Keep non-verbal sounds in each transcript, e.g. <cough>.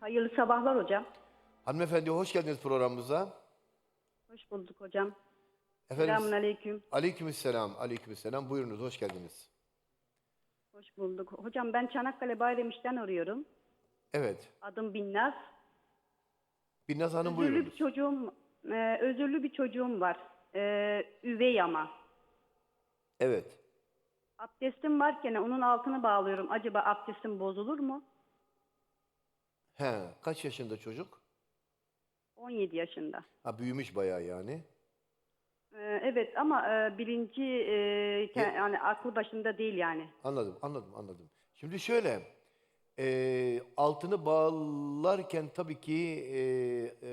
Hayırlı sabahlar hocam. Hanımefendi hoş geldiniz programımıza. Hoş bulduk hocam. Efendim, Selamun aleyküm. aleykümselam, aleykümselam. Buyurunuz, hoş geldiniz. Hoş bulduk. Hocam ben Çanakkale Bayramiş'ten arıyorum. Evet, Adım Binnaz. Binnaz Hanım Özürlü bir buyurunuz. çocuğum, e, özürlü bir çocuğum var. E, üvey ama. Evet, Abdestim varken onun altını bağlıyorum. Acaba abdestim bozulur mu? He, kaç yaşında çocuk? 17 yaşında. Ha büyümüş bayağı yani. E, evet ama e, bilinci e, ke- yani aklı başında değil yani. Anladım, anladım, anladım. Şimdi şöyle, e, altını bağlarken tabii ki e, e,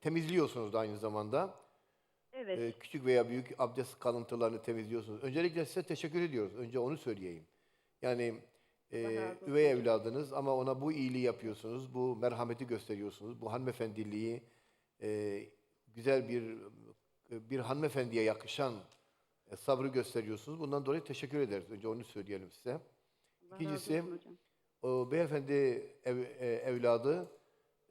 temizliyorsunuz da aynı zamanda. Evet. E, küçük veya büyük abdest kalıntılarını temizliyorsunuz. Öncelikle size teşekkür ediyoruz. Önce onu söyleyeyim. Yani e, üvey evladınız ama ona bu iyiliği yapıyorsunuz, bu merhameti gösteriyorsunuz, bu hanımefendiliği e, güzel bir bir hanımefendiye yakışan e, sabrı gösteriyorsunuz. Bundan dolayı teşekkür ederiz. Önce onu söyleyelim size. İkincisi, o beyefendi ev, e, evladı,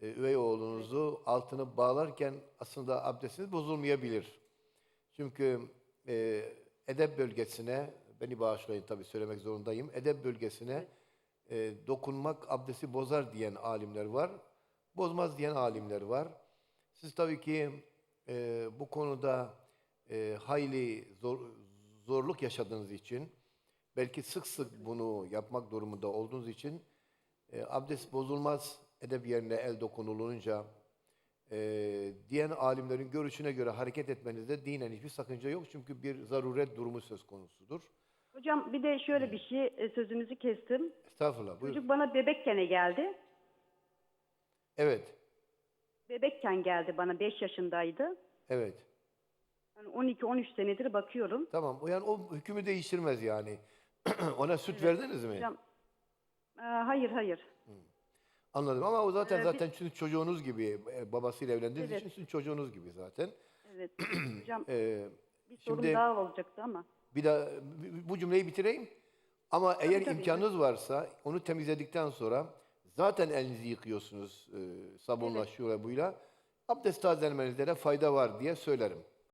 e, üvey oğlunuzu altını bağlarken aslında abdestiniz bozulmayabilir. Çünkü e, edep bölgesine, beni bağışlayın tabii söylemek zorundayım, edep bölgesine e, dokunmak abdesti bozar diyen alimler var, bozmaz diyen alimler var. Siz tabii ki e, bu konuda e, hayli zor, zorluk yaşadığınız için, belki sık sık bunu yapmak durumunda olduğunuz için e, abdest bozulmaz edep yerine el dokunulunca e, diyen alimlerin görüşüne göre hareket etmenizde dinen hiçbir sakınca yok. Çünkü bir zaruret durumu söz konusudur. Hocam bir de şöyle bir şey e, sözünüzü kestim. Estağfurullah buyurun. Çocuk bana bebekken geldi. Evet, Bebekken geldi bana 5 yaşındaydı. evet. Yani 12-13 senedir bakıyorum. Tamam. O yani o hükmü değiştirmez yani. <clears throat> Ona süt verdiniz mi? Hocam, e, hayır hayır. Anladım ama o zaten Ee, zaten sizin çocuğunuz gibi e, babasıyla evlendiğiniz Evet. için sizin çocuğunuz gibi zaten. Evet. <clears throat> Hocam Ee, bir sorum şimdi- daha olacaktı ama. Bir daha bu cümleyi bitireyim. Ama eğer tabii. imkanınız varsa onu temizledikten sonra zaten elinizi yıkıyorsunuz e, sabunla Evet. şuyla buyla. Abdest tazelenmenizde de fayda var diye söylerim.